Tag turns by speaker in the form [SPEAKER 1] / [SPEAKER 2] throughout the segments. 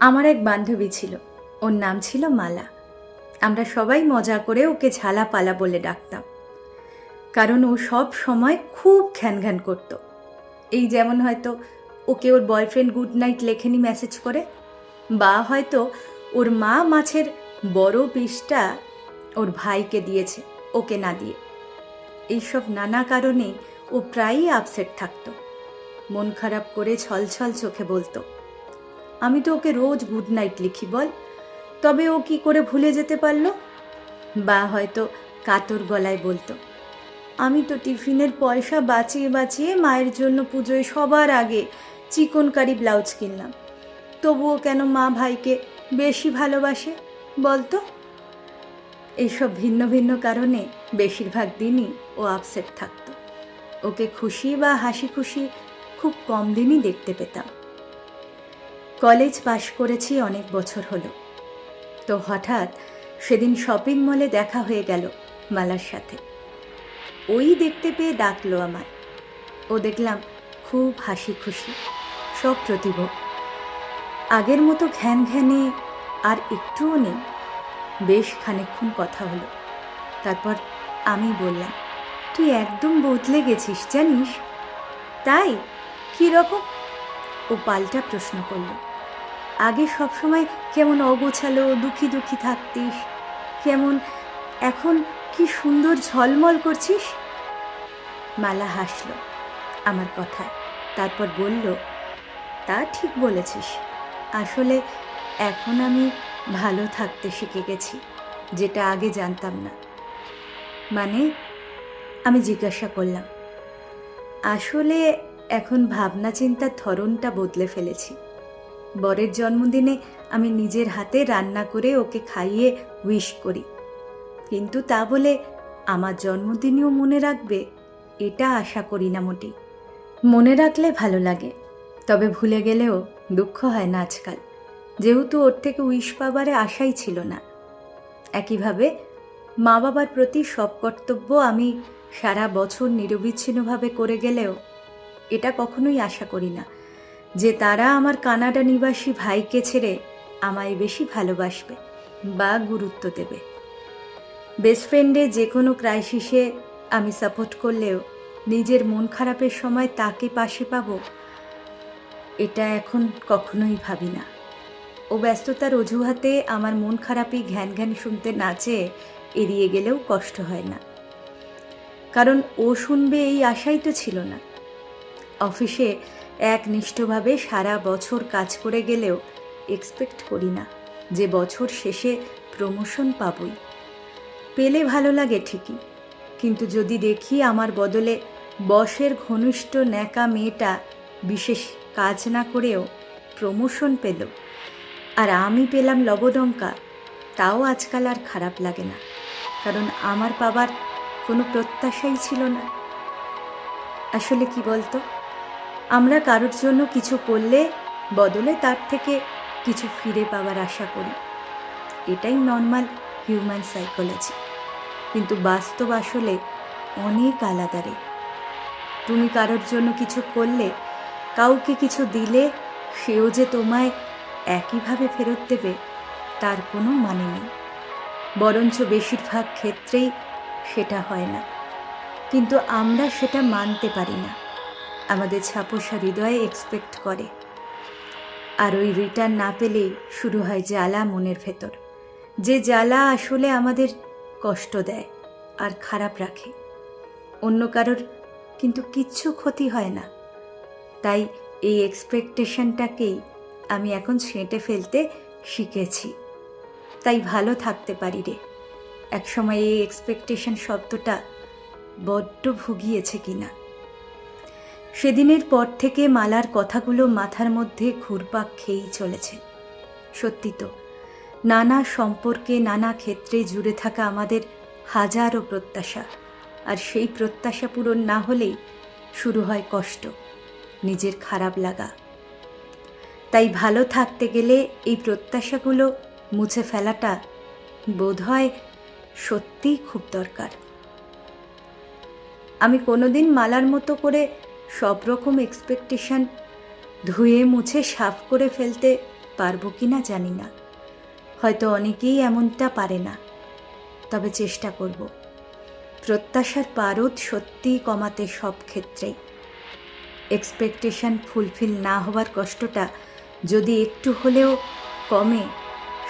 [SPEAKER 1] আমার এক বান্ধবী ছিল। ওর নাম ছিল মালা। আমরা সবাই মজা করে ওকে ঝালা পালা বলে ডাকতাম। কারণ ও সব সময় খুব ঘ্যান ঘ্যান করতো। এই যেমন হয়তো ওকে ওর বয়ফ্রেন্ড গুড নাইট লেখেনি মেসেজ করে, বা হয়তো ওর মা মাছের বড় পিসটা ওর ভাইকে দিয়েছে ওকে না দিয়ে। এইসব নানা কারণে ও প্রায়ই আপসেট থাকতো। মন খারাপ করে ছলছল চোখে বলতো। আমি তো ওকে রোজ গুড নাইট লিখি, বল। তবে ও কি করে ভুলে যেতে পারল? বা হয়তো কাতর গলায় বলতো। আমি তো টিফিনের পয়সা বাঁচিয়ে বাঁচিয়ে মায়ের জন্য পুজোয় সবার আগে চিকনকারি ব্লাউজ কিনলাম। তবুও কেন মা ভাইকে বেশি ভালোবাসে, বলতো? এইসব ভিন্ন ভিন্ন কারণে বেশিরভাগ দিনই ও আপসেট থাকতো। ওকে খুশি বা হাসি খুশি খুব কম দিনই দেখতে পেতাম। কলেজ পাশ করেছি অনেক বছর হলো। তো হঠাৎ সেদিন শপিং মলে দেখা হয়ে গেল মালার সাথে। ওই দেখতে পেয়ে ডাকলো আমায়। ও দেখলাম খুব হাসি খুশি, সব প্রতিভ। আগের মতো ঘ্যান ঘ্যানে আর একটুও নেই। বেশ খানিকক্ষণ কথা হলো। তারপর আমি বললাম, তুই একদম বদলে গেছিস, জানিস? তাই? কী রকম? ও পাল্টা প্রশ্ন করল। আগে সবসময় কেমন অগোছালো, দুঃখী দুঃখী থাকতিস। কেমন এখন কি সুন্দর ঝলমল করছিস? মালা হাসলো আমার কথায়, তারপর বলল, তা ঠিক বলেছিস। আসলে এখন আমি ভালো থাকতে শিখে গেছি, যেটা আগে জানতাম না। মানে আমি জিজ্ঞাসা করলাম, আসলে এখন ভাবনা চিন্তার ধরনটা বদলে ফেলেছি। বরের জন্মদিনে আমি নিজের হাতে রান্না করে ওকে খাইয়ে উইশ করি। কিন্তু তা বলে আমার জন্মদিনেও মনে রাখবে, এটা আশা করি না মোটেই মনে রাখলে ভালো লাগে, তবে ভুলে গেলেও দুঃখ হয় না আজকাল। যেহেতু ওর থেকে উইশ পাবারে আশাই ছিল না। একইভাবে মা বাবার প্রতি সব কর্তব্য আমি সারা বছর নিরবিচ্ছিন্নভাবে করে গেলেও এটা কখনোই আশা করি না। যে তারা আমার কানাডা নিবাসী ভাইকে ছেড়ে আমায় বেশি ভালোবাসবে বা গুরুত্ব দেবে। বেস্ট ফ্রেন্ডে যে কোনো ক্রাইসিসে আমি সাপোর্ট করলেও নিজের মন খারাপের সময় তাকে পাশে পাবো, এটা এখন কখনোই ভাবি না। ও ব্যস্ততার অজুহাতে আমার মন খারাপই ঘ্যান ঘ্যান শুনতে নাচে এড়িয়ে গেলেও কষ্ট হয় না। কারণ ও শুনবে এই আশাই তো ছিল না। অফিসে একনিষ্ঠভাবে সারা বছর কাজ করে গেলেও এক্সপেক্ট করি না যে বছর শেষে প্রমোশন পাবই। পেলে ভালো লাগে ঠিকই, কিন্তু যদি দেখি আমার বদলে বসের ঘনিষ্ঠ ন্যাকা মেয়েটা বিশেষ কাজ না করেও প্রমোশন পেল, আর আমি পেলাম লবডঙ্কা তাও আজকাল আর খারাপ লাগে না, কারণ আমার পাবার কোনো প্রত্যাশাই ছিল না। আসলে কি বলতো? আমরা কারোর জন্য কিছু করলে বদলে তার থেকে কিছু ফিরে পাওয়ার আশা করি। এটাই নর্মাল হিউম্যান সাইকোলজি কিন্তু বাস্তব আসলে অনেক আলাদা রে। তুমি কারোর জন্য কিছু করলে কাউকে কিছু দিলে, সেও যে তোমায় একইভাবে ফেরত দেবে, তার কোনো মানে নেই। বরঞ্চ বেশিরভাগ ক্ষেত্রেই সেটা হয় না। কিন্তু আমরা সেটা মানতে পারি না। আমাদের ছাপোষা হৃদয়ে এক্সপেক্ট করে। আর ওই রিটার্ন না পেলেই শুরু হয় জ্বালা মনের ভেতর। যে জ্বালা আসলে আমাদের কষ্ট দেয় আর খারাপ রাখে। অন্য কারোর কিন্তু কিচ্ছু ক্ষতি হয় না। তাই এই এক্সপেকটেশনটাকেই আমি এখন ছেঁটে ফেলতে শিখেছি। তাই ভালো থাকতে পারি রে। একসময় এই এক্সপেকটেশন শব্দটা বড্ড ভুগিয়েছে কিনা। সেদিনের পর থেকে মালার কথাগুলো মাথার মধ্যে ঘুরপাক খেয়েই চলেছে। সত্যি তো, নানা সম্পর্কে নানা ক্ষেত্রে জুড়ে থাকা আমাদের হাজারো প্রত্যাশা, আর সেই প্রত্যাশা পূরণ না হলেই শুরু হয় কষ্ট, নিজের খারাপ লাগা। তাই ভালো থাকতে গেলে এই প্রত্যাশাগুলো মুছে ফেলাটা বোধহয় সত্যিই খুব দরকার। আমি কোনোদিন মালার মতো করে সব রকম এক্সপেকটেশন ধুয়ে মুছে সাফ করে ফেলতে পারব কি না জানি না। হয়তো অনেকেই এমনটা পারে না, তবে চেষ্টা করব। প্রত্যাশার পারদ সত্যিই কমাতে সব ক্ষেত্রেই। এক্সপেকটেশন ফুলফিল না হওয়ার কষ্টটা যদি একটু হলেও কমে,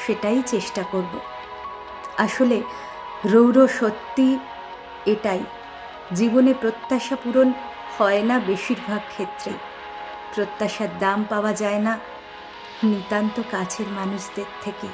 [SPEAKER 1] সেটাই চেষ্টা করব। আসলে রৌর সত্যি এটাই, জীবনে প্রত্যাশা পূরণ হয় না বেশিরভাগ ক্ষেত্রে প্রত্যাশার দাম পাওয়া যায় না। নিতান্ত কাছের মানুষদের থেকে।